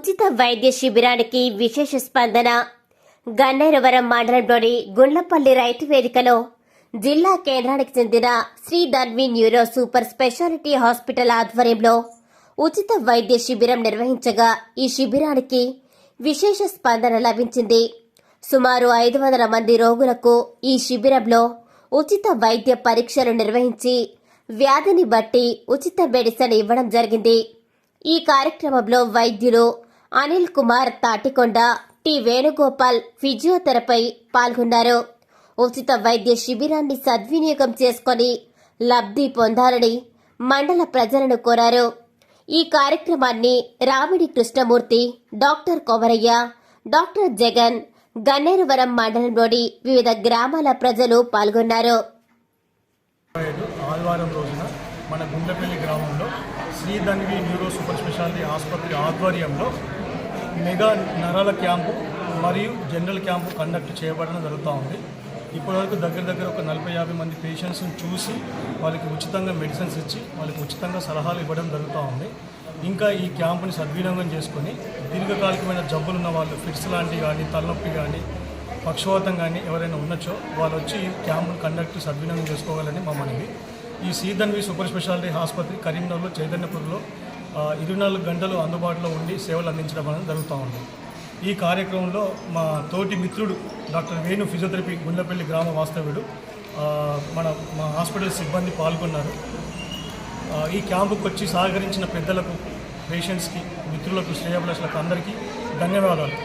ఉచిత వైద్య శిబిరానికి విశేష స్పందన. గన్నేరవరం మండలంలోని గుండ్లపల్లి రైతు వేదికలో జిల్లా కేంద్రానికి చెందిన Sri Dhanvi neuro super speciality hospital ఆధ్వర్యంలో ఉచిత వైద్య శిబిరం నిర్వహించగా ఈ శిబిరానికి విశేష స్పందన లభించింది. సుమారు ఐదు వందల మంది రోగులకు ఈ శిబిరంలో ఉచిత వైద్య పరీక్షలు నిర్వహించి వ్యాధిని బట్టి ఉచిత మెడిసిన్ ఇవ్వడం జరిగింది. ఈ కార్యక్రమంలో వైద్యులు అనిల్ కుమార్ తాటికొండ టి వేణుగోపాల్ ఫిజియోథెరపై పాల్గొన్నారు. ఉచిత వైద్య శిబిరాన్ని సద్వినియోగం చేసుకొని లబ్ధి పొందాలని మండల ప్రజలను కోరారు. ఈ కార్యక్రమాన్ని రామిడి కృష్ణమూర్తి డాక్టర్ కొమరయ్య డాక్టర్ జగన్ గన్నేరువరం మండలంలోని వివిధ గ్రామాల ప్రజలు పాల్గొన్నారు. ఆదివారం రోజున మన గుండెపల్లి గ్రామంలో శ్రీ న్యూరో సూపర్ స్పెషాలిటీ ఆసుపత్రి ఆధ్వర్యంలో మెగా నరాల క్యాంపు మరియు జనరల్ క్యాంపు కండక్ట్ చేయబడడం జరుగుతూ ఉంది. ఇప్పటివరకు దగ్గర దగ్గర ఒక నలభై యాభై మంది పేషెంట్స్ని చూసి వాళ్ళకి ఉచితంగా మెడిసిన్స్ ఇచ్చి వాళ్ళకి ఉచితంగా సలహాలు ఇవ్వడం జరుగుతూ ఉంది. ఇంకా ఈ క్యాంపుని సద్వినియోగం చేసుకొని దీర్ఘకాలికమైన జబ్బులు ఉన్న వాళ్ళు ఫిట్స్ లాంటివి కానీ తలనొప్పి కానీ పక్షవాతం కానీ ఎవరైనా ఉన్నచో వాళ్ళు వచ్చి ఈ క్యాంపును కండక్ట్ సద్వినియోగం చేసుకోవాలని మా మనవి. ఈ సీదన్వి సూపర్ స్పెషాలిటీ ఆసుపత్రి కరీంనగర్లో చైతన్యపూర్లో ఇరవై నాలుగు గంటలు అందుబాటులో ఉండి సేవలు అందించడం అనేది జరుగుతూ ఉంది. ఈ కార్యక్రమంలో మా తోటి మిత్రుడు డాక్టర్ వేణు ఫిజియోథెరపీ గుండెపల్లి గ్రామ వాస్తవ్యుడు మన మా హాస్పిటల్ సిబ్బంది పాల్గొన్నారు. ఈ క్యాంపుకు వచ్చి సహకరించిన పెద్దలకు పేషెంట్స్కి మిత్రులకు శ్రేయభిలాషులకు అందరికీ ధన్యవాదాలు.